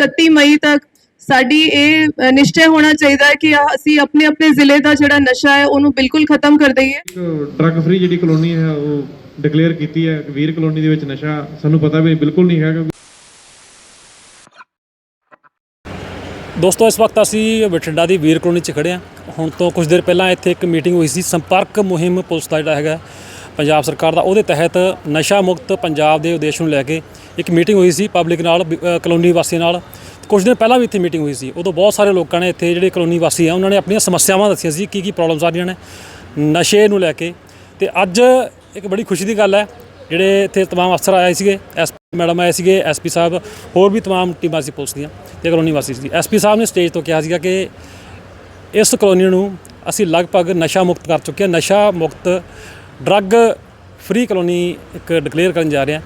31 ਮਈ ਤੱਕ ਸਾਡੀ ਇਹ ਨਿਸ਼ਚੈ ਹੋਣਾ ਚਾਹੀਦਾ ਹੈ ਕਿ ਅਸੀਂ ਆਪਣੇ ਆਪਣੇ ਜ਼ਿਲ੍ਹੇ ਦਾ ਜਿਹੜਾ ਨਸ਼ਾ ਹੈ ਉਹਨੂੰ ਬਿਲਕੁਲ ਖਤਮ ਕਰ ਦਈਏ। ਡਰੱਗ ਫ੍ਰੀ ਜਿਹੜੀ ਕਲੋਨੀ ਹੈ ਉਹ ਡਿਕਲੇਅਰ ਕੀਤੀ ਹੈ। ਵੀਰ ਕਲੋਨੀ ਦੇ ਵਿੱਚ ਨਸ਼ਾ ਸਾਨੂੰ ਪਤਾ ਵੀ ਬਿਲਕੁਲ ਨਹੀਂ ਹੈ ਦੋਸਤੋ ਇਸ ਵਕਤ ਅਸੀਂ ਬਠਿੰਡਾ ਦੀ ਵੀਰ ਕਲੋਨੀ 'ਚ ਖੜੇ ਹਾਂ। ਹੁਣ ਤੋਂ ਕੁਝ ਦੇਰ ਪਹਿਲਾਂ ਇੱਥੇ ਇੱਕ ਮੀਟਿੰਗ ਹੋਈ ਸੀ। ਸੰਪਰਕ ਮੁਹਿੰਮ ਪੁਲਿਸ ਦਾ ਜਿਹੜਾ ਹੈਗਾ ਪੰਜਾਬ ਸਰਕਾਰ ਦਾ ਉਹਦੇ ਤਹਿਤ ਨਸ਼ਾ ਮੁਕਤ ਪੰਜਾਬ ਦੇ ਉਦੇਸ਼ ਨੂੰ ਲੈ ਕੇ ਇੱਕ ਮੀਟਿੰਗ ਹੋਈ ਸੀ ਪਬਲਿਕ ਨਾਲ ਵੀ- ਅ, ਕਲੋਨੀ ਵਾਸੀਆਂ ਨਾਲ ਕੁਝ ਦਿਨ ਪਹਿਲਾਂ ਵੀ ਇੱਥੇ ਮੀਟਿੰਗ ਹੋਈ ਸੀ ਉਦੋਂ ਬਹੁਤ ਸਾਰੇ ਲੋਕਾਂ ਨੇ ਇੱਥੇ ਜਿਹੜੇ ਕਲੋਨੀ ਵਾਸੀ ਆ ਉਹਨਾਂ ਨੇ ਆਪਣੀਆਂ ਸਮੱਸਿਆਵਾਂ ਦੱਸੀਆਂ ਸੀ ਕੀ ਕੀ ਪ੍ਰੋਬਲਮਸ ਆ ਰਹੀਆਂ ਨੇ ਨਸ਼ੇ ਨੂੰ ਲੈ ਕੇ ਤੇ ਅੱਜ ਇੱਕ ਬੜੀ ਖੁਸ਼ੀ ਦੀ ਗੱਲ ਹੈ ਜਿਹੜੇ ਇੱਥੇ तमाम ਅਫਸਰ ਆਏ ਸੀਗੇ ਐਸਪੀ ਮੈਡਮ ਆਏ ਸੀਗੇ ਐਸਪੀ ਸਾਹਿਬ ਹੋਰ ਵੀ तमाम ਟੀਮਾਂ ਸੀ ਪੁਲਿਸ ਦੀਆਂ ਤੇ ਕਲੋਨੀ ਵਾਸੀ ਸੀ ਐਸਪੀ ਸਾਹਿਬ ਨੇ ਸਟੇਜ ਤੋਂ ਕਿਹਾ ਸੀਗਾ ਕਿ ਇਸ ਕਲੋਨੀ ਨੂੰ ਅਸੀਂ ਲਗਭਗ ਨਸ਼ਾ ਮੁਕਤ ਕਰ ਚੁੱਕੇ ਹਾਂ ਨਸ਼ਾ ਮੁਕਤ ਡਰੱਗ ਫ੍ਰੀ ਕਲੋਨੀ ਇੱਕ ਡਿਕਲੇਅਰ ਕਰਨ ਜਾ ਰਹੇ ਹਾਂ।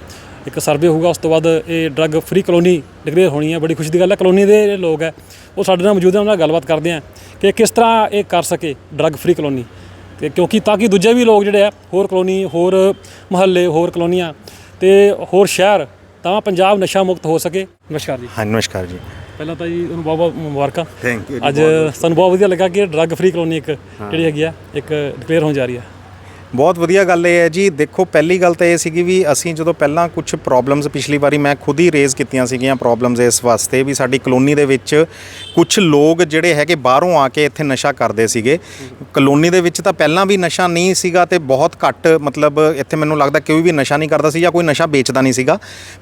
ਇੱਕ ਸਰਵੇ ਹੋਊਗਾ ਉਸ ਤੋਂ ਬਾਅਦ ਇਹ ਡਰੱਗ ਫ੍ਰੀ ਕਲੋਨੀ ਡਿਕਲੇਅਰ ਹੋਣੀ ਹੈ। ਬੜੀ ਖੁਸ਼ੀ ਦੀ ਗੱਲ ਹੈ ਕਲੋਨੀ ਦੇ ਜਿਹੜੇ ਲੋਕ ਹੈ ਉਹ ਸਾਡੇ ਨਾਲ ਮੌਜੂਦ ਹੈ ਉਹਨਾਂ ਨਾਲ ਗੱਲਬਾਤ ਕਰਦੇ ਹਾਂ ਕਿ ਕਿਸ ਤਰ੍ਹਾਂ ਇਹ ਕਰ ਸਕੇ ਡਰੱਗ ਫ੍ਰੀ ਕਲੋਨੀ। ਤੇ ਕਿਉਂਕਿ ਤਾਂ ਕਿ ਦੂਜੇ ਵੀ ਲੋਕ ਜਿਹੜੇ ਆ ਹੋਰ ਕਲੋਨੀ ਹੋਰ ਮਹੱਲੇ ਹੋਰ ਕਲੋਨੀਆਂ ਤੇ ਹੋਰ ਸ਼ਹਿਰ ਤਾਂ ਪੰਜਾਬ ਨਸ਼ਾ ਮੁਕਤ ਹੋ ਸਕੇ। ਨਮਸਕਾਰ ਜੀ। ਹਾਂ ਨਮਸਕਾਰ ਜੀ। ਪਹਿਲਾਂ ਤਾਂ ਜੀ ਤੁਹਾਨੂੰ ਬਹੁਤ ਬਹੁਤ ਮੁਬਾਰਕਾਂ। ਥੈਂਕ ਯੂ ਅੱਜ ਸਾਨੂੰ ਬਹੁਤ ਵਧੀਆ ਲੱਗਾ ਕਿ ਡਰੱਗ ਫ੍ਰੀ ਕਲੋਨੀ ਇੱਕ ਜਿਹੜੀ ਹੈਗੀ ਆ ਇੱਕ ਡਿਕਲੇਅਰ ਹੋਣ ਜਾ ਰਹੀ ਹੈ। ਬਹੁਤ ਵਧੀਆ ਗੱਲ ਇਹ ਹੈ ਜੀ। ਦੇਖੋ, ਪਹਿਲੀ ਗੱਲ ਤਾਂ ਇਹ ਸੀਗੀ ਵੀ ਅਸੀਂ ਜਦੋਂ ਪਹਿਲਾਂ ਕੁਝ ਪ੍ਰੋਬਲਮਸ ਪਿਛਲੀ ਵਾਰੀ ਮੈਂ ਖੁਦ ਹੀ ਰੇਜ਼ ਕੀਤੀਆਂ ਸੀਗੀਆਂ ਪ੍ਰੋਬਲਮਸ ਇਸ ਵਾਸਤੇ ਵੀ ਸਾਡੀ ਕਲੋਨੀ ਦੇ ਵਿੱਚ ਕੁਝ ਲੋਕ ਜਿਹੜੇ ਹੈਗੇ ਬਾਹਰੋਂ ਆ ਕੇ ਇੱਥੇ ਨਸ਼ਾ ਕਰਦੇ ਸੀਗੇ। ਕਲੋਨੀ ਦੇ ਵਿੱਚ ਤਾਂ ਪਹਿਲਾਂ ਵੀ ਨਸ਼ਾ ਨਹੀਂ ਸੀਗਾ ਤੇ ਬਹੁਤ ਘੱਟ ਮਤਲਬ ਇੱਥੇ ਮੈਨੂੰ ਲੱਗਦਾ ਕੋਈ ਵੀ ਨਸ਼ਾ ਨਹੀਂ ਕਰਦਾ ਸੀ ਜਾਂ ਕੋਈ ਨਸ਼ਾ ਵੇਚਦਾ ਨਹੀਂ ਸੀਗਾ।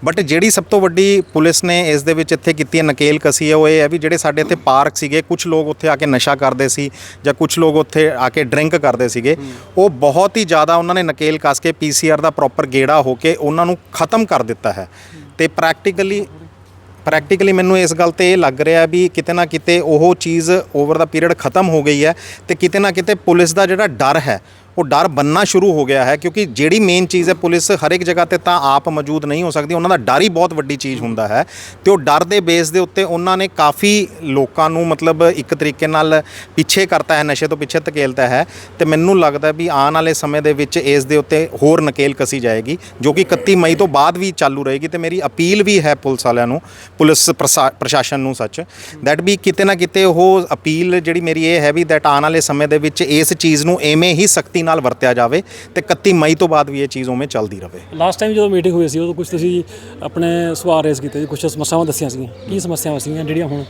ਬਟ ਜਿਹੜੀ ਸਭ ਤੋਂ ਵੱਡੀ ਪੁਲਿਸ ਨੇ ਇਸ ਦੇ ਵਿੱਚ ਇੱਥੇ ਕੀਤੀ ਹੈ ਨਕੇਲ ਕਸੀ ਹੈ, ਉਹ ਇਹ ਹੈ ਵੀ ਜਿਹੜੇ ਸਾਡੇ ਇੱਥੇ ਪਾਰਕ ਸੀਗੇ ਕੁਝ ਲੋਕ ਉੱਥੇ ਆ ਕੇ ਨਸ਼ਾ ਕਰਦੇ ਸੀ ਜਾਂ ਕੁਝ ਲੋਕ ਉੱਥੇ ਆ ਕੇ ਡਰਿੰਕ ਕਰਦੇ ਸੀਗੇ। ਉਹ ਬਹੁਤ ਹੀ ਜ਼ਿਆਦਾ ਉਹਨਾਂ ਨੇ ਨਕੇਲ ਕੱਸ ਕੇ ਪੀਸੀਆਰ ਦਾ ਪ੍ਰੋਪਰ ਗੇੜਾ ਹੋ ਕੇ ਉਹਨਾਂ ਨੂੰ ਖਤਮ ਕਰ ਦਿੱਤਾ ਹੈ। ਤੇ ਪ੍ਰੈਕਟੀਕਲੀ ਪ੍ਰੈਕਟੀਕਲੀ ਮੈਨੂੰ ਇਸ ਗੱਲ ਤੇ ਇਹ ਲੱਗ ਰਿਹਾ ਵੀ ਕਿਤੇ ਨਾ ਕਿਤੇ ਉਹ ਚੀਜ਼ ਓਵਰ ਦਾ ਪੀਰੀਅਡ ਖਤਮ ਹੋ ਗਈ ਹੈ ਤੇ ਕਿਤੇ ਨਾ ਕਿਤੇ ਪੁਲਿਸ ਦਾ ਜਿਹੜਾ ਡਰ ਹੈ ਉਹ ਡਰ ਬੰਨਣਾ ਸ਼ੁਰੂ ਹੋ ਗਿਆ ਹੈ ਕਿਉਂਕਿ ਜਿਹੜੀ ਮੇਨ ਚੀਜ਼ ਹੈ ਪੁਲਿਸ ਹਰ ਇੱਕ ਜਗ੍ਹਾ ਤੇ ਤਾਂ ਆਪ ਮੌਜੂਦ ਨਹੀਂ ਹੋ ਸਕਦੀ। ਉਹਨਾਂ ਦਾ ਡਰ ਹੀ ਬਹੁਤ ਵੱਡੀ ਚੀਜ਼ ਹੁੰਦਾ ਹੈ ਤੇ ਉਹ ਡਰ ਦੇ ਬੇਸ ਦੇ ਉੱਤੇ ਉਹਨਾਂ ਨੇ ਕਾਫੀ ਲੋਕਾਂ ਨੂੰ ਮਤਲਬ ਇੱਕ ਤਰੀਕੇ ਨਾਲ ਪਿੱਛੇ ਕਰਤਾ ਹੈ, ਨਸ਼ੇ ਤੋਂ ਪਿੱਛੇ ਧਕੇਲਤਾ ਹੈ ਤੇ ਮੈਨੂੰ ਲੱਗਦਾ ਵੀ ਆਉਣ ਵਾਲੇ ਸਮੇਂ ਦੇ ਵਿੱਚ ਇਸ ਦੇ ਉੱਤੇ ਹੋਰ ਨਕੇਲ ਕਸੀ ਜਾਏਗੀ, ਜੋ ਕਿ 31 ਮਈ ਤੋਂ ਬਾਅਦ ਵੀ ਚਾਲੂ ਰਹੇਗੀ ਤੇ ਮੇਰੀ ਅਪੀਲ ਵੀ ਹੈ ਪੁਲਿਸ ਵਾਲਿਆਂ ਨੂੰ, ਪੁਲਿਸ ਪ੍ਰਸ਼ਾ- ਪ੍ਰਸ਼ਾਸਨ ਨੂੰ ਸੱਚ ਦੈਟ ਵੀ ਕਿਤੇ ਨਾ ਕਿਤੇ ਉਹ ਅਪੀਲ ਜਿਹੜੀ ਮੇਰੀ ਇਹ ਹੈ ਵੀ ਦੈਟ ਆਉਣ ਵਾਲੇ ਸਮੇਂ ਦੇ ਵਿੱਚ ਇਸ ਚੀਜ਼ ਨੂੰ ਐਵੇਂ ਹੀ ਸਖਤੀ ਨਾਲ ਵਰਤਿਆ ਜਾਵੇ ਤੇ 31 ਮਈ ਤੋਂ ਬਾਅਦ ਵੀ ਇਹ ਚੀਜ਼ ਉਵੇਂ ਚੱਲਦੀ ਰਹੇ ਲਾਸਟ ਟਾਈਮ ਜਦੋਂ ਮੀਟਿੰਗ ਹੋਈ ਸੀ, ਉਦੋਂ ਕੁਝ ਤੁਸੀਂ ਆਪਣੇ ਸਵਾਲ ਰੇਸ ਕੀਤੇ ਸੀ ਕੁਝ ਸਮੱਸਿਆਵਾਂ ਦੱਸੀਆਂ ਸੀਗੀਆਂ। ਕੀ ਸਮੱਸਿਆਵਾਂ ਸੀਗੀਆਂ ਜਿਹੜੀਆਂ ਹੁਣ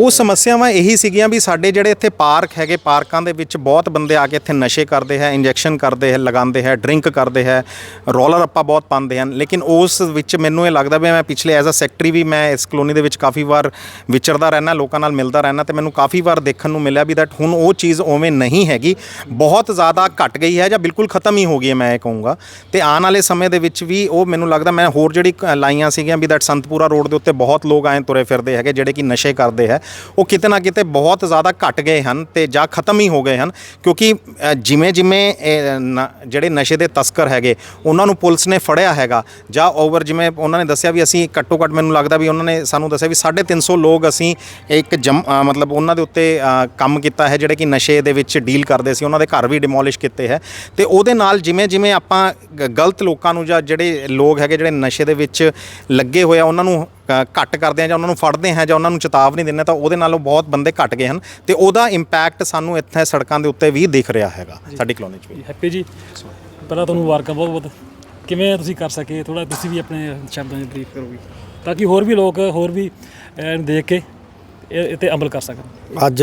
ਉਹ ਸਮੱਸਿਆਵਾਂ ਇਹੀ ਸੀਗੀਆਂ ਵੀ ਸਾਡੇ ਜਿਹੜੇ ਇੱਥੇ ਪਾਰਕ ਹੈਗੇ, ਪਾਰਕਾਂ ਦੇ ਵਿੱਚ ਬਹੁਤ ਬੰਦੇ ਆ ਕੇ ਇੱਥੇ ਨਸ਼ੇ ਕਰਦੇ ਹੈ, ਇੰਜੈਕਸ਼ਨ ਕਰਦੇ ਹੈ, ਲਗਾਉਂਦੇ ਹੈ, ਡਰਿੰਕ ਕਰਦੇ ਹੈ ਰੋਲਰ ਅੱਪਾ ਬਹੁਤ ਪਾਉਂਦੇ ਹਨ। ਲੇਕਿਨ ਉਸ ਵਿੱਚ ਮੈਨੂੰ ਇਹ ਲੱਗਦਾ ਵੀ ਮੈਂ ਪਿਛਲੇ ਐਜ਼ ਅ ਸੈਕਟਰੀ ਵੀ ਮੈਂ ਇਸ ਕਲੋਨੀ ਦੇ ਵਿੱਚ ਕਾਫੀ ਵਾਰ ਵਿਚਰਦਾ ਰਹਿਣਾ ਲੋਕਾਂ ਨਾਲ ਮਿਲਦਾ ਰਹਿਣਾ ਤੇ ਮੈਨੂੰ ਕਾਫੀ ਵਾਰ ਦੇਖਣ ਨੂੰ ਮਿਲਿਆ ਵੀ ਦੈਟ ਹੁਣ ਉਹ ਚੀਜ਼ ਉਵੇਂ ਨਹੀਂ ਹੈਗੀ। ਬਹੁਤ ਜ਼ਿਆਦਾ ਘਟ ਗਈ ਹੈ ਜਾਂ ਬਿਲਕੁਲ ਖਤਮ ਹੀ ਹੋ ਗਈ ਹੈ ਮੈਂ ਇਹ ਕਹੂੰਗਾ। ਤੇ ਆਉਣ ਵਾਲੇ ਸਮੇਂ ਦੇ ਵਿੱਚ ਵੀ ਉਹ ਮੈਨੂੰ ਲੱਗਦਾ ਮੈਂ ਹੋਰ ਜਿਹੜੀ ਕ- ਲਾਈਆਂ ਸੀਗੀਆਂ ਵੀ ਦੈਟ ਸੰਤਪੂਰਾ ਰੋਡ ਦੇ ਉੱਤੇ ਬਹੁਤ ਲੋਕ ਆਏ ਤੁਰੇ ਫਿਰਦੇ ਹੈਗੇ, ਜਿਹੜੇ ਕਿ ਨਸ਼ੇ ਕਰਦੇ ਹੈ। ਉਹ ਕਿਤੇ ਨਾ ਕਿਤੇ ਬਹੁਤ ਜ਼ਿਆਦਾ ਘਟ ਗਏ ਹਨ ਤੇ ਜਾਂ ਖਤਮ ਹੀ ਹੋ ਗਏ ਹਨ ਕਿਉਂਕਿ ਅ, ਜਿਵੇਂ ਜਿਵੇਂ ਇਹ ਨ- ਜਿਹੜੇ ਨਸ਼ੇ ਦੇ ਤਸਕਰ ਹੈਗੇ ਉਹਨਾਂ ਨੂੰ ਪੁਲਿਸ ਨੇ ਫੜਿਆ ਹੈਗਾ। ਜਾਂ ਓਵਰ ਜਿਵੇਂ ਉਹਨਾਂ ਨੇ ਦੱਸਿਆ ਵੀ ਅਸੀਂ ਘੱਟੋ ਘੱਟ ਮੈਨੂੰ ਲੱਗਦਾ ਵੀ ਉਹਨਾਂ ਨੇ ਸਾਨੂੰ ਦੱਸਿਆ ਵੀ 350 ਲੋਕ ਅਸੀਂ ਇੱਕ ਜਮ ਅ, ਮਤਲਬ ਉਹਨਾਂ ਦੇ ਉੱਤੇ ਅ, ਕੰਮ ਕੀਤਾ ਹੈ ਜਿਹੜੇ ਕਿ ਨਸ਼ੇ ਦੇ ਵਿੱਚ ਡੀਲ ਕਰਦੇ ਸੀ ਉਹਨਾਂ ਦੇ ਘਰ ਵੀ ਡਿਮੋਲਿਸ਼ ਕੀਤੇ ਹੈ। ਤੇ ਉਹਦੇ ਨਾਲ ਜਿਵੇਂ ਜਿਵੇਂ ਆਪਾਂ ਗ- ਗਲਤ ਲੋਕਾਂ ਨੂੰ ਜਾਂ ਜਿਹੜੇ ਲੋਕ ਹੈਗੇ ਜਿਹੜੇ ਨਸ਼ੇ ਦੇ ਵਿੱਚ ਲੱਗੇ ਹੋਏ ਆ ਉਹਨਾਂ ਨੂੰ ਘੱਟ ਕਰਦੇ ਆ ਜਾਂ ਉਹਨਾਂ ਨੂੰ ਫੜਦੇ ਆ ਜਾਂ ਉਹਨਾਂ ਨੂੰ ਚੇਤਾਵਨੀ ਦਿੰਦੇ ਹਾਂ ਤਾਂ ਉਹਦੇ ਨਾਲੋਂ ਬਹੁਤ ਬੰਦੇ ਘਟ ਗਏ ਹਨ ਤੇ ਉਹਦਾ ਇੰਪੈਕਟ ਸਾਨੂੰ ਇੱਥੇ ਸੜਕਾਂ ਦੇ ਉੱਤੇ ਵੀ ਦਿਖ ਰਿਹਾ ਹੈਗਾ ਸਾਡੀ ਕਲੋਨੀ 'ਚ ਵੀ। ਹੈਪੀ ਜੀ ਪਹਿਲਾਂ ਤੁਹਾਨੂੰ ਮੁਬਾਰਕਾਂ ਬਹੁਤ ਬਹੁਤ। ਕਿਵੇਂ ਤੁਸੀਂ ਕਰ ਸਕੇ? ਥੋੜਾ ਤੁਸੀਂ ਵੀ ਆਪਣੇ ਸ਼ਬਦਾਂ 'ਚ ਬਰੀਫ ਕਰੋਗੇ ਤਾਂ ਕਿ ਹੋਰ ਵੀ ਲੋਕ ਹੋਰ ਵੀ ਦੇਖ ਕੇ ਇਹ ਇਹ ਤੇ ਅਮਲ ਕਰ ਸਕਣ। ਅੱਜ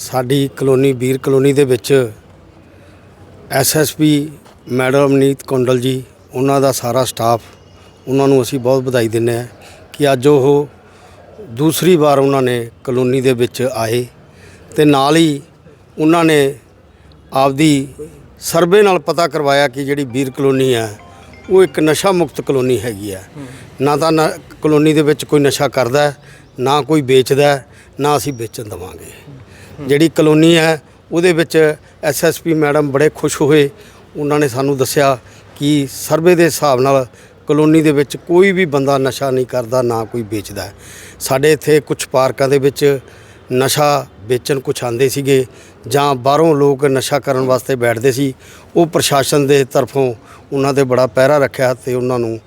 ਸਾਡੀ ਕਲੋਨੀ ਵੀਰ ਕਲੋਨੀ ਦੇ ਵਿੱਚ ਐਸਐਸਪੀ ਮੈਡਮ ਅਮਨੀਤ ਕੁੰਡਲ ਜੀ ਉਹਨਾਂ ਦਾ ਸਾਰਾ ਸਟਾਫ ਉਹਨਾਂ ਨੂੰ ਅਸੀਂ ਬਹੁਤ ਵਧਾਈ ਦਿੰਦੇ ਹਾਂ। ਕਿ ਅੱਜ ਉਹ ਦੂਸਰੀ ਵਾਰ ਉਹਨਾਂ ਨੇ ਕਲੋਨੀ ਦੇ ਵਿੱਚ ਆਏ ਤੇ ਨਾਲ ਹੀ ਉਹਨਾਂ ਨੇ ਆਪਦੀ ਸਰਵੇ ਨਾਲ ਪਤਾ ਕਰਵਾਇਆ ਕਿ ਜਿਹੜੀ ਵੀਰ ਕਲੋਨੀ ਹੈ, ਉਹ ਇੱਕ ਨਸ਼ਾ ਮੁਕਤ ਕਲੋਨੀ ਹੈਗੀ ਹੈ। ਨਾ ਤਾਂ ਨ- ਕਲੋਨੀ ਦੇ ਵਿੱਚ ਕੋਈ ਨਸ਼ਾ ਕਰਦਾ ਨਾ ਕੋਈ ਵੇਚਦਾ ਨਾ ਅਸੀਂ ਵੇਚਣ ਦੇਵਾਂਗੇ। ਜਿਹੜੀ ਕਲੋਨੀ ਹੈ, ਉਹਦੇ ਵਿੱਚ ਐਸਐਸਪੀ ਮੈਡਮ ਬੜੇ ਖੁਸ਼ ਹੋਏ। ਉਹਨਾਂ ਨੇ ਸਾਨੂੰ ਦੱਸਿਆ ਕਿ ਸਰਵੇ ਦੇ ਹਿਸਾਬ ਨਾਲ ਕਲੋਨੀ ਦੇ ਵਿੱਚ ਕੋਈ ਵੀ ਬੰਦਾ ਨਸ਼ਾ ਨਹੀਂ ਕਰਦਾ, ਨਾ ਕੋਈ ਵੇਚਦਾ ਹੈ। ਸਾਡੇ ਇੱਥੇ ਕੁਝ ਪਾਰਕਾਂ ਦੇ ਵਿੱਚ ਨਸ਼ਾ ਵੇਚਣ ਕੁਛ ਆਉਂਦੇ ਸੀਗੇ ਜਾਂ ਬਾਹਰੋਂ ਲੋਕ ਨਸ਼ਾ ਕਰਨ ਵਾਸਤੇ ਬੈਠਦੇ ਸੀ, ਉਹ ਪ੍ਰਸ਼ਾਸਨ ਦੇ ਤਰਫੋਂ ਉਹਨਾਂ 'ਤੇ ਬੜਾ ਪਹਿਰਾ ਰੱਖਿਆ ਤੇ ਉਹਨਾਂ ਨੂੰ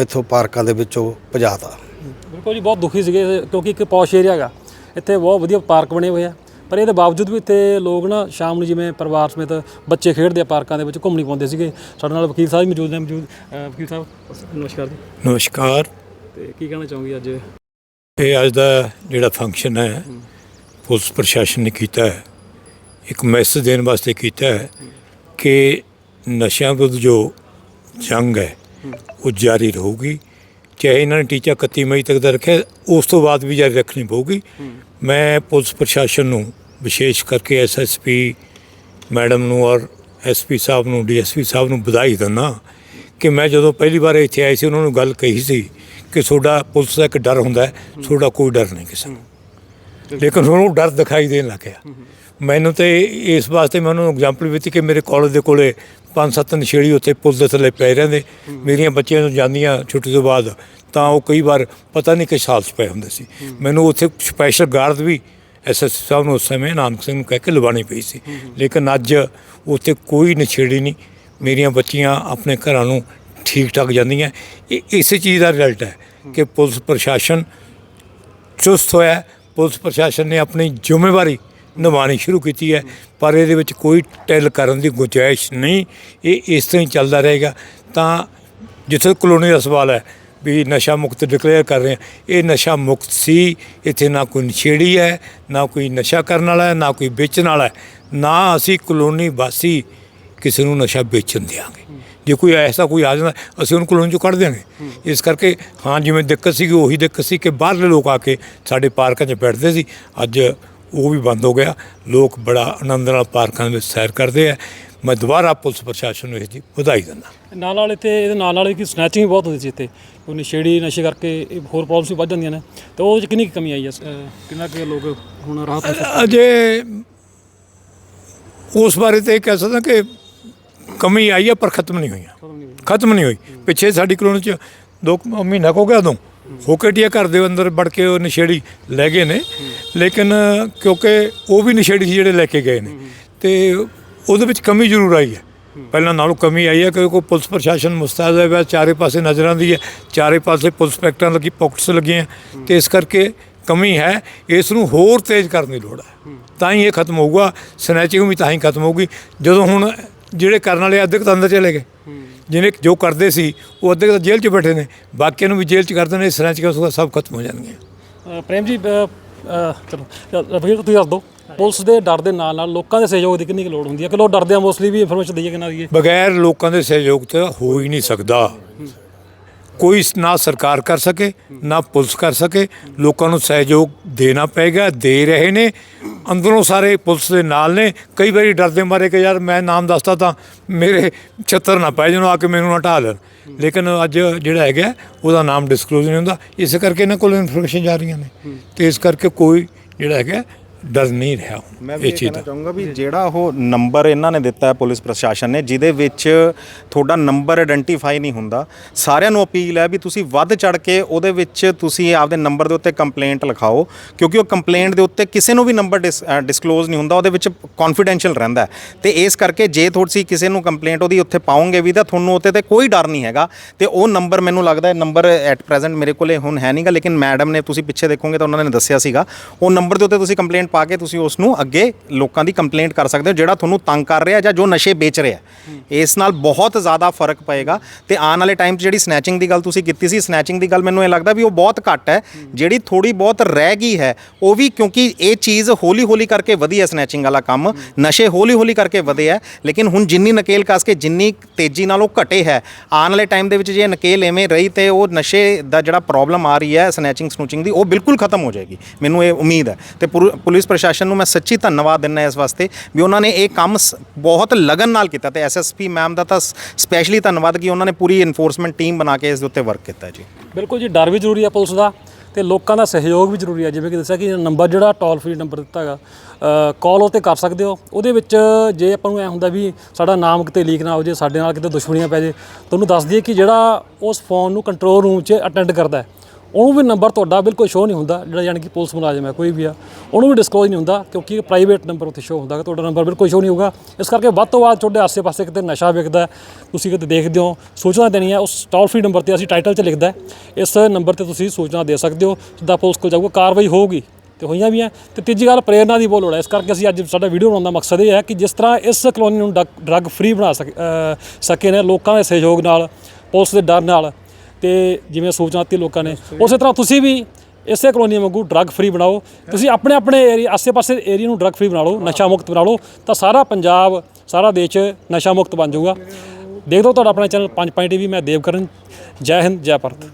ਇੱਥੋਂ ਪਾਰਕਾਂ ਦੇ ਵਿੱਚੋਂ ਭਜਾਤਾ ਬਿਲਕੁਲ ਜੀ, ਬਹੁਤ ਦੁਖੀ ਸੀਗੇ ਕਿਉਂਕਿ ਇੱਕ ਪੌਸ਼ ਏਰੀਆ ਹੈਗਾ, ਇੱਥੇ ਬਹੁਤ ਵਧੀਆ ਪਾਰਕ ਬਣੇ ਹੋਏ ਆ ਪਰ ਇਹਦੇ ਬਾਵਜੂਦ ਵੀ ਇੱਥੇ ਲੋਕ ਨਾ ਸ਼ਾਮ ਨੂੰ ਜਿਵੇਂ ਪਰਿਵਾਰ ਸਮੇਤ ਬੱਚੇ ਖੇਡਦੇ ਆ ਪਾਰਕਾਂ ਦੇ ਵਿੱਚ ਘੁੰਮਣੀ ਪਾਉਂਦੇ ਸੀਗੇ। ਸਾਡੇ ਨਾਲ ਵਕੀਲ ਸਾਹਿਬ ਮੌਜੂਦ ਨੇ ਮੌਜੂਦ ਅ, ਵਕੀਲ ਸਾਹਿਬ ਨਮਸਕਾਰ ਜੀ। ਨਮਸਕਾਰ। ਤੇ ਕੀ ਕਹਿਣਾ ਚਾਹੋਗੇ ਅੱਜ? ਇਹ ਅੱਜ ਦਾ ਜਿਹੜਾ ਫੰਕਸ਼ਨ ਹੈ ਪੁਲਿਸ ਪ੍ਰਸ਼ਾਸਨ ਨੇ ਕੀਤਾ ਹੈ। ਇੱਕ ਮੈਸੇਜ ਦੇਣ ਵਾਸਤੇ ਕੀਤਾ ਹੈ ਕਿ ਨਸ਼ਿਆਂ ਵਿਰੁੱਧ ਜੋ ਜੰਗ ਹੈ ਉਹ ਜਾਰੀ ਰਹੂਗੀ। ਚਾਹੇ ਇਹਨਾਂ ਨੇ ਟੀਚਾ 31 ਮਈ ਤੱਕ ਦਾ ਰੱਖਿਆ ਉਸ ਤੋਂ ਬਾਅਦ ਵੀ ਜਾਰੀ ਰੱਖਣੀ ਪਊਗੀ। ਮੈਂ ਪੁਲਿਸ ਪ੍ਰਸ਼ਾਸਨ ਨੂੰ ਵਿਸ਼ੇਸ਼ ਕਰਕੇ ਐਸਐਸਪੀ ਮੈਡਮ ਨੂੰ ਔਰ ਐਸਪੀ ਸਾਹਿਬ ਨੂੰ ਡੀਐਸਪੀ ਸਾਹਿਬ ਨੂੰ ਵਧਾਈ ਦਿੰਦਾ ਕਿ ਮੈਂ ਜਦੋਂ ਪਹਿਲੀ ਵਾਰ ਇੱਥੇ ਆਏ ਸੀ ਉਹਨਾਂ ਨੂੰ ਗੱਲ ਕਹੀ ਸੀ ਕਿ ਤੁਹਾਡਾ ਪੁਲਿਸ ਦਾ ਇੱਕ ਡਰ ਹੁੰਦਾ ਹੈ ਤੁਹਾਡਾ ਕੋਈ ਡਰ ਨਹੀਂ ਕਿਸੇ ਨੂੰ। ਲੇਕਿਨ ਹੁਣ ਉਹ ਡਰ ਦਿਖਾਈ ਦੇਣ ਲੱਗ ਗਿਆ। ਮੈਨੂੰ ਤੇ ਇਸ ਵਾਸਤੇ ਮੈਂ ਉਹਨਾਂ ਨੂੰ ਐਗਜ਼ਾਮਪਲ ਦਿੱਤੀ ਕਿ ਮੇਰੇ ਕਾਲਜ ਦੇ ਕੋਲੇ ਪੰਜ ਸੱਤ ਨਸ਼ੇੜੀ ਉੱਥੇ ਪੁਲ ਦੇ ਥੱਲੇ ਪਏ ਰਹਿੰਦੇ। ਮੇਰੀਆਂ ਬੱਚੀਆਂ ਨੂੰ ਜਾਂਦੀਆਂ ਛੁੱਟੀ ਤੋਂ ਬਾਅਦ ਤਾਂ ਉਹ ਕਈ ਵਾਰ ਪਤਾ ਨਹੀਂ ਕਿ ਸਾਲ 'ਚ ਪਏ ਹੁੰਦੇ ਸੀ। ਮੈਨੂੰ ਉੱਥੇ ਸਪੈਸ਼ਲ ਗਾਰਡ ਵੀ ਐਸਐਸ ਸਾਹਿਬ ਨੂੰ ਉਸ ਸਮੇਂ ਨਾਨਕ ਸਿੰਘ ਨੂੰ ਕਹਿ ਕੇ ਲਵਾਉਣੀ ਪਈ ਸੀ। ਲੇਕਿਨ ਅੱਜ ਉੱਥੇ ਕੋਈ ਨਸ਼ੇੜੀ ਨਹੀਂ। ਮੇਰੀਆਂ ਬੱਚੀਆਂ ਆਪਣੇ ਘਰਾਂ ਨੂੰ ਠੀਕ ਠਾਕ ਜਾਂਦੀਆਂ। ਇਹ ਇਸੇ ਚੀਜ਼ ਦਾ ਰਿਜ਼ਲਟ ਹੈ ਕਿ ਪੁਲਿਸ ਪ੍ਰਸ਼ਾਸਨ ਚੁਸਤ ਹੋਇਆ। ਪੁਲਿਸ ਪ੍ਰਸ਼ਾਸਨ ਨੇ ਆਪਣੀ ਜ਼ਿੰਮੇਵਾਰੀ ਨਿਭਾਉਣੀ ਸ਼ੁਰੂ ਕੀਤੀ ਹੈ। ਪਰ ਇਹਦੇ ਵਿੱਚ ਕੋਈ ਟੈਲ ਕਰਨ ਦੀ ਗੁੰਜਾਇਸ਼ ਨਹੀਂ। ਇਹ ਇਸ ਤਰ੍ਹਾਂ ਹੀ ਚੱਲਦਾ ਰਹੇਗਾ। ਤਾਂ ਜਿੱਥੇ ਕਲੋਨੀ ਦਾ ਸਵਾਲ ਹੈ ਵੀ ਨਸ਼ਾ ਮੁਕਤ ਡਿਕਲੇਅਰ ਕਰ ਰਹੇ ਹਾਂ। ਇਹ ਨਸ਼ਾ ਮੁਕਤ ਸੀ, ਇੱਥੇ ਨਾ ਕੋਈ ਨਸ਼ੇੜੀ ਹੈ, ਨਾ ਕੋਈ ਨਸ਼ਾ ਕਰਨ ਵਾਲਾ ਹੈ, ਨਾ ਕੋਈ ਵੇਚਣ ਵਾਲਾ ਹੈ। ਨਾ ਅਸੀਂ ਕਲੋਨੀ ਵਾਸੀ ਕਿਸੇ ਨੂੰ ਨਸ਼ਾ ਵੇਚਣ ਦਿਆਂਗੇ। ਜੇ ਕੋਈ ਐਸਾ ਕੋਈ ਆ ਜਾਂਦਾ, ਅਸੀਂ ਉਹਨੂੰ ਕਲੋਨੀ ਚੋਂ ਕੱਢ ਦਿਆਂਗੇ। ਇਸ ਕਰਕੇ, ਹਾਂ, ਜਿਵੇਂ ਦਿੱਕਤ ਸੀਗੀ, ਉਹੀ ਦਿੱਕਤ ਸੀ ਕਿ ਬਾਹਰਲੇ ਲੋਕ ਆ ਕੇ ਸਾਡੇ ਪਾਰਕਾਂ 'ਚ ਬੈਠਦੇ ਸੀ। ਅੱਜ ਉਹ ਵੀ ਬੰਦ ਹੋ ਗਿਆ। ਲੋਕ ਬੜਾ ਆਨੰਦ ਨਾਲ ਪਾਰਕਾਂ ਦੇ ਵਿੱਚ ਸੈਰ ਕਰਦੇ ਆ। ਮੈਂ ਦੁਬਾਰਾ ਪੁਲਿਸ ਪ੍ਰਸ਼ਾਸਨ ਨੂੰ ਇਸ ਦੀ ਵਧਾਈ ਦਿੰਦਾ। ਨਾਲ ਨਾਲ ਇੱਥੇ ਇਹਦੇ ਨਾਲ ਨਾਲ ਕਿ ਸਨੈਚਿੰਗ ਬਹੁਤ ਹੁੰਦੀ ਸੀ ਇੱਥੇ। ਕੋਈ ਨਸ਼ੇੜੀ ਨਸ਼ੇ ਕਰਕੇ ਇਹ ਹੋਰ ਪ੍ਰੋਬਲਮਸ ਵੀ ਵੱਧ ਜਾਂਦੀਆਂ ਨੇ। ਤੇ ਉਹ 'ਚ ਕਿੰਨੀ ਕੁ ਕਮੀ ਆਈ ਹੈ ਕਿੰਨਾ ਕਿ ਲੋਕ ਹੁਣ ਰਾਹਤ ਅਜੇ ਉਸ ਬਾਰੇ ਤੇ ਇਹ ਕਹਿ ਸਕਦਾ ਕਿ ਕਮੀ ਆਈ ਹੈ ਪਰ ਖਤਮ ਨਹੀਂ ਹੋਈਆਂ ਖਤਮ ਨਹੀਂ ਹੋਈ। ਪਿੱਛੇ ਸਾਡੀ ਕਲੋਨੀ ਚ ਦੋ ਕੁ ਮਹੀਨਾ ਕੋ ਗਿਆ ਉਦੋਂ। ਹੋਕੇਟੀਆ ਘਰ ਦੇ ਅੰਦਰ ਵੜ ਕੇ ਉਹ ਨਸ਼ੇੜੀ ਲੈ ਗਏ ਨੇ। ਲੇਕਿਨ ਕਿਉਂਕਿ ਉਹ ਵੀ ਨਸ਼ੇੜੀ ਸੀ ਜਿਹੜੇ ਲੈ ਕੇ ਗਏ ਨੇ। ਤੇ ਉਹਦੇ ਵਿੱਚ ਕਮੀ ਜ਼ਰੂਰ ਆਈ ਹੈ। ਪਹਿਲਾਂ ਨਾਲੋਂ ਕਮੀ ਆਈ ਹੈ ਕਿਉਂਕਿ ਪੁਲਿਸ ਪ੍ਰਸ਼ਾਸਨ ਮੁਸਤੈਦ ਹੈ ਵੈ ਚਾਰੇ ਪਾਸੇ ਨਜ਼ਰ ਆਉਂਦੀ ਹੈ। ਚਾਰੇ ਪਾਸੇ ਪੁਲਿਸ ਪੈਕਟਾਂ ਲੱਗੀ, ਪਾਕਟਸ ਲੱਗੀਆਂ। ਤੇ ਇਸ ਕਰਕੇ ਕਮੀ ਹੈ। ਇਸ ਨੂੰ ਹੋਰ ਤੇਜ਼ ਕਰਨ ਦੀ ਲੋੜ ਹੈ। ਤਾਂ ਹੀ ਇਹ ਖਤਮ ਹੋਊਗਾ। ਸਨੈਚਿੰਗ ਵੀ ਤਾਂ ਹੀ ਖਤਮ ਹੋਊਗੀ। ਜਦੋਂ ਹੁਣ ਜਿਹੜੇ ਕਰਨ ਵਾਲੇ ਅੱਧੇ ਕੁ ਤਾਂ ਅੰਦਰ ਚਲੇ ਗਏ। ਜਿਹਨੇ ਜੋ ਕਰਦੇ ਸੀ, ਉਹ ਅੱਧੇ ਕੁ ਤਾਂ ਜੇਲ੍ਹ 'ਚ ਬੈਠੇ ਨੇ। ਬਾਕੀਆਂ ਨੂੰ ਵੀ ਜੇਲ੍ਹ 'ਚ ਕਰਦੇ ਨੇ ਸਨੈਚਿੰਗ ਸਭ ਖਤਮ ਹੋ ਜਾਣਗੇ ਪ੍ਰੇਮ ਜੀ ਚਲੋ। ਤੁਸੀਂ ਦੱਸ ਦਿਓ। ਪੁਲਿਸ ਦੇ ਡਰ ਦੇ ਨਾਲ ਨਾਲ ਲੋਕਾਂ ਦੇ ਸਹਿਯੋਗ ਦੀ ਕਿੰਨੀ ਕੁ ਲੋੜ ਹੁੰਦੀ ਹੈ? ਕਿ ਲੋਕ ਡਰਦੇ ਆ ਮੋਸਟਲੀ ਵੀ ਇਨਫੋਰਮੇਸ਼ਨ ਦਈਏ ਕਿ ਨਾ ਦਈਏ ਬਗੈਰ ਲੋਕਾਂ ਦੇ ਸਹਿਯੋਗ ਤੋਂ ਹੋ ਹੀ ਨਹੀਂ ਸਕਦਾ। ਕੋਈ ਨਾ ਸਰਕਾਰ ਕਰ ਸਕੇ ਨਾ ਪੁਲਿਸ ਕਰ ਸਕੇ ਲੋਕਾਂ ਨੂੰ ਸਹਿਯੋਗ ਦੇਣਾ ਪਏਗਾ ਦੇ ਰਹੇ ਨੇ। ਅੰਦਰੋਂ ਸਾਰੇ ਪੁਲਿਸ ਦੇ ਨਾਲ ਨੇ। ਕਈ ਵਾਰੀ ਡਰਦੇ ਮਾਰੇ ਕਿ ਯਾਰ ਮੈਂ ਨਾਮ ਦੱਸਦਾ ਤਾਂ ਮੇਰੇ ਛੱਤਰ ਨਾ ਪੈ ਜਾਣ ਆ ਕੇ ਮੈਨੂੰ ਨਾ ਢਾਹ ਲੈਣ। ਲੇਕਿਨ ਅੱਜ ਜਿਹੜਾ ਹੈਗਾ ਉਹਦਾ ਨਾਮ ਡਿਸਕਲੋਜ਼ ਨਹੀਂ ਹੁੰਦਾ। ਇਸ ਕਰਕੇ ਇਹਨਾਂ ਕੋਲ ਇਨਫੋਰਮੇਸ਼ਨ ਜਾ ਰਹੀਆਂ ਨੇ। ਤੇ ਇਸ ਕਰਕੇ ਕੋਈ ਜਿਹੜਾ ਹੈਗਾ ਡਰ ਨਹੀਂ ਰਿਹਾ ਮੈਂ ਵੀ ਇਹ ਚੀਜ਼ ਕਹਿਣਾ ਦਾ ਚਾਹੂੰਗਾ ਵੀ ਜਿਹੜਾ ਉਹ ਨੰਬਰ ਇਹਨਾਂ ਨੇ ਦਿੱਤਾ ਹੈ ਪੁਲਿਸ ਪ੍ਰਸ਼ਾਸਨ ਨੇ ਜਿਹਦੇ ਵਿੱਚ ਤੁਹਾਡਾ ਨੰਬਰ ਆਇਡੈਂਟੀਫਾਈ ਨਹੀਂ ਹੁੰਦਾ। ਸਾਰਿਆਂ ਨੂੰ ਅਪੀਲ ਹੈ ਵੀ ਤੁਸੀਂ ਵੱਧ ਚੜ ਕੇ ਉਹਦੇ ਵਿੱਚ ਤੁਸੀਂ ਆਪਦੇ ਨੰਬਰ ਦੇ ਉੱਤੇ ਕੰਪਲੇਂਟ ਲਿਖਾਓ ਕਿਉਂਕਿ ਉਹ ਕੰਪਲੇਂਟ ਦੇ ਉੱਤੇ ਕਿਸੇ ਨੂੰ ਵੀ ਨੰਬਰ ਡਿਸਕਲੋਜ਼ ਨਹੀਂ ਹੁੰਦਾ ਉਹਦੇ ਵਿੱਚ ਕੌਨਫੀਡੈਂਸ਼ੀਅਲ ਰਹਿੰਦਾ ਹੈ। ਤੇ ਇਸ ਕਰਕੇ ਜੇ ਤੁਸੀਂ ਕਿਸੇ ਨੂੰ ਕੰਪਲੇਂਟ ਉਹਦੀ ਉੱਥੇ ਪਾਓਗੇ ਵੀ ਤਾਂ ਤੁਹਾਨੂੰ ਉੱਤੇ ਤੇ ਕੋਈ ਡਰ ਨਹੀਂ ਹੈਗਾ। ਤੇ ਉਹ ਨੰਬਰ ਮੈਨੂੰ ਲੱਗਦਾ ਹੈ ਨੰਬਰ ਐਟ ਪ੍ਰੈਜ਼ੈਂਟ ਮੇਰੇ ਕੋਲੇ ਹੁਣ ਹੈ ਨਹੀਂਗਾ ਲੇਕਿਨ ਮੈਡਮ ਨੇ ਤੁਸੀਂ ਪਿੱਛੇ ਦੇਖੋਗੇ ਤਾਂ ਉਹਨਾਂ ਨੇ ਦੱਸਿਆ ਸੀਗਾ ਉਹ ਨੰਬਰ ਦੇ ਉੱਤੇ ਤੁਸੀਂ ਕੰਪਲੇਂਟ ਪਾ ਕੇ ਤੁਸੀਂ ਉਸ ਨੂੰ ਅੱਗੇ ਲੋਕਾਂ ਦੀ ਕੰਪਲੇਂਟ ਕਰ ਸਕਦੇ ਹੋ, ਜਿਹੜਾ ਤੁਹਾਨੂੰ ਤੰਗ ਕਰ ਰਿਹਾ ਜਾਂ ਜੋ ਨਸ਼ੇ ਵੇਚ ਰਿਹਾ। ਇਸ ਨਾਲ ਬਹੁਤ ਜ਼ਿਆਦਾ ਫ਼ਰਕ ਪਏਗਾ। ਤੇ ਆਉਣ ਵਾਲੇ ਟਾਈਮ 'ਚ ਜਿਹੜੀ ਸਨੈਚਿੰਗ ਦੀ ਗੱਲ ਤੁਸੀਂ ਕੀਤੀ ਸੀ ਸਨੈਚਿੰਗ ਦੀ ਗੱਲ ਮੈਨੂੰ ਇਹ ਲੱਗਦਾ ਵੀ ਉਹ ਬਹੁਤ ਘੱਟ ਹੈ। ਜਿਹੜੀ ਥੋੜੀ ਬਹੁਤ ਰਹਿ ਗਈ ਹੈ, ਉਹ ਵੀ ਕਿਉਂਕਿ ਇਹ ਚੀਜ਼ ਹੌਲੀ ਹੌਲੀ ਕਰਕੇ ਵਧੀ ਹੈ ਸਨੈਚਿੰਗ ਵਾਲਾ ਕੰਮ। ਨਸ਼ੇ ਹੌਲੀ ਹੌਲੀ ਕਰਕੇ ਵਧੇ ਹੈ, ਲੇਕਿਨ ਹੁਣ ਜਿੰਨੀ ਨਕੇਲ ਕੱਸ ਕੇ ਜਿੰਨੀ ਤੇਜ਼ੀ ਨਾਲ ਉਹ ਘਟੇ ਹੈ, ਆਉਣ ਵਾਲੇ ਟਾਈਮ ਦੇ ਵਿੱਚ ਜੇ ਨਕੇਲ ਐਵੇਂ ਰਹੀ ਤੇ ਉਹ ਨਸ਼ੇ ਦਾ ਜਿਹੜਾ ਪ੍ਰੋਬਲਮ ਆ ਰਹੀ ਹੈ ਸਨੈਚਿੰਗ ਸਨੂਚਿੰਗ ਦੀ, ਉਹ ਬਿਲਕੁਲ ਖਤਮ ਹੋ ਜਾਏਗੀ। ਮੈਨੂੰ ਇਹ ਉਮੀਦ ਹੈ। ਤੇ ਪੁਰ- ਪੁਲਿਸ ਪ੍ਰਸ਼ਾਸਨ ਨੂੰ ਮੈਂ ਸੱਚੀ ਧੰਨਵਾਦ ਦਿੰਦਾ ਇਸ ਵਾਸਤੇ ਵੀ ਉਹਨਾਂ ਨੇ ਇਹ ਕੰਮ ਸ- ਬਹੁਤ ਲਗਨ ਨਾਲ ਕੀਤਾ ਤੇ ਐਸਐਸਪੀ ਮੈਮ ਦਾ ਤਾਂ ਸਪੈਸ਼ਲੀ ਧੰਨਵਾਦ ਕਿ ਉਹਨਾਂ ਨੇ ਪੂਰੀ ਇਨਫੋਰਸਮੈਂਟ ਟੀਮ ਬਣਾ ਕੇ ਇਸ ਦੇ ਉੱਤੇ ਵਰਕ ਕੀਤਾ ਜੀ। ਬਿਲਕੁਲ ਜੀ, ਡਰ ਵੀ ਜ਼ਰੂਰੀ ਹੈ ਪੁਲਿਸ ਦਾ ਤੇ ਲੋਕਾਂ ਦਾ ਸਹਿਯੋਗ ਵੀ ਜ਼ਰੂਰੀ ਹੈ ਜਿਵੇਂ ਕਿ ਦੱਸਿਆ ਕਿ ਨੰਬਰ ਜਿਹੜਾ ਟੋਲ ਫ੍ਰੀ ਨੰਬਰ ਦਿੱਤਾ ਹੈਗਾ ਕਾਲ ਉਤੇ ਕਰ ਸਕਦੇ ਹੋ। ਉਹਦੇ ਵਿੱਚ ਜੇ ਆਪਾਂ ਨੂੰ ਐ ਹੁੰਦਾ ਵੀ ਸਾਡਾ ਨਾਮ ਕਿਤੇ ਲੀਕ ਨਾ ਹੋ ਜੇ, ਸਾਡੇ ਨਾਲ ਕਿਤੇ ਦੁਸ਼ਮਣੀਆਂ ਪੈ ਜੇ, ਤੁਹਾਨੂੰ ਦੱਸ ਦਈਏ ਕਿ ਜਿਹੜਾ ਉਸ ਫੋਨ ਨੂੰ ਕੰਟਰੋਲ ਰੂਮ 'ਚ ਅਟੈਂਡ ਕਰਦਾ ਹੈ। ਉਹਨੂੰ ਵੀ ਨੰਬਰ ਤੁਹਾਡਾ ਬਿਲਕੁਲ ਸ਼ੋ ਨਹੀਂ ਹੁੰਦਾ, ਜਿਹੜਾ ਯਾਨੀ ਕਿ ਪੁਲਿਸ ਮੁਲਾਜ਼ਮ ਹੈ, ਕੋਈ ਵੀ ਆ, ਉਹਨੂੰ ਵੀ ਡਿਸਕਲੋਜ਼ ਨਹੀਂ ਹੁੰਦਾ, ਕਿਉਂਕਿ ਪ੍ਰਾਈਵੇਟ ਨੰਬਰ ਉੱਥੇ ਸ਼ੋ ਹੁੰਦਾ ਕਿ ਤੁਹਾਡਾ ਨੰਬਰ ਬਿਲਕੁਲ ਸ਼ੋ ਨਹੀਂ ਹੋਊਗਾ। ਇਸ ਕਰਕੇ ਵੱਧ ਤੋਂ ਵੱਧ ਤੁਹਾਡੇ ਆਸੇ-ਪਾਸੇ ਕਿਤੇ ਨਸ਼ਾ ਵਿਕਦਾ ਤੁਸੀਂ ਕਿਤੇ ਦੇਖਦੇ ਹੋ, ਸੂਚਨਾ ਦੇਣੀ ਹੈ, ਉਸ ਟੋਲ ਫ੍ਰੀ ਨੰਬਰ ਤੇ ਅਸੀਂ ਟਾਈਟਲ 'ਚ ਲਿਖਦਾ ਇਸ ਨੰਬਰ ਤੇ ਤੁਸੀਂ ਸੂਚਨਾ ਦੇ ਸਕਦੇ ਹੋ, ਜਿੱਦਾਂ ਪੁਲਿਸ ਕੋਲ ਜਾਊਗਾ, ਕਾਰਵਾਈ ਹੋਊਗੀ, ਤੇ ਹੋਈਆਂ ਵੀ ਹੈ। ਤੇ ਤੀਜੀ ਗੱਲ, ਪ੍ਰੇਰਨਾ ਦੀ ਬਹੁਤ ਲੋੜ ਹੈ। ਇਸ ਕਰਕੇ ਅਸੀਂ ਅੱਜ ਸਾਡਾ ਵੀਡੀਓ ਬਣਾਉਣ ਦਾ ਮਕਸਦ ਇਹ ਹੈ ਕਿ ਜਿਸ ਤਰ੍ਹਾਂ ਇਸ ਕਲੋਨੀ ਨੂੰ ਡਰੱਗ ਫ੍ਰੀ ਬਣਾ ਸਕ ਸਕੇ ਨੇ, ਲੋਕਾਂ ਦੇ ਸਹਿਯੋਗ ਨਾਲ, ਪੁਲਿਸ ਦੇ ਡਰ ਨਾਲ ਤੇ ਜਿਵੇਂ ਸੂਚਨਾ ਲੋਕਾਂ ਨੇ, ਉਸੇ ਤਰ੍ਹਾਂ ਤੁਸੀਂ ਵੀ ਇਸੇ ਕਲੋਨੀ ਵਾਂਗੂ ਡਰੱਗ ਫ੍ਰੀ ਬਣਾਓ। ਤੁਸੀਂ ਆਪਣੇ ਆਪਣੇ ਏਰੀਆ ਆਸੇ-ਪਾਸੇ ਏਰੀਆ ਨੂੰ ਡਰੱਗ ਫ੍ਰੀ ਬਣਾ ਲਓ, ਨਸ਼ਾ ਮੁਕਤ ਬਣਾ ਲਓ, ਤਾਂ ਸਾਰਾ ਪੰਜਾਬ, ਸਾਰਾ ਦੇਸ਼ ਨਸ਼ਾ ਮੁਕਤ ਬਣ ਜਾਊਗਾ। ਦੇਖਦੇ ਹੋ ਤੁਹਾਡਾ ਆਪਣਾ ਚੈਨਲ ਪੰਜ ਪੁਆਇੰਟ ਟੀਵੀ ਮੈਂ ਦੇਵਕਰਨ, ਜੈ ਹਿੰਦ, ਜੈ ਭਾਰਤ।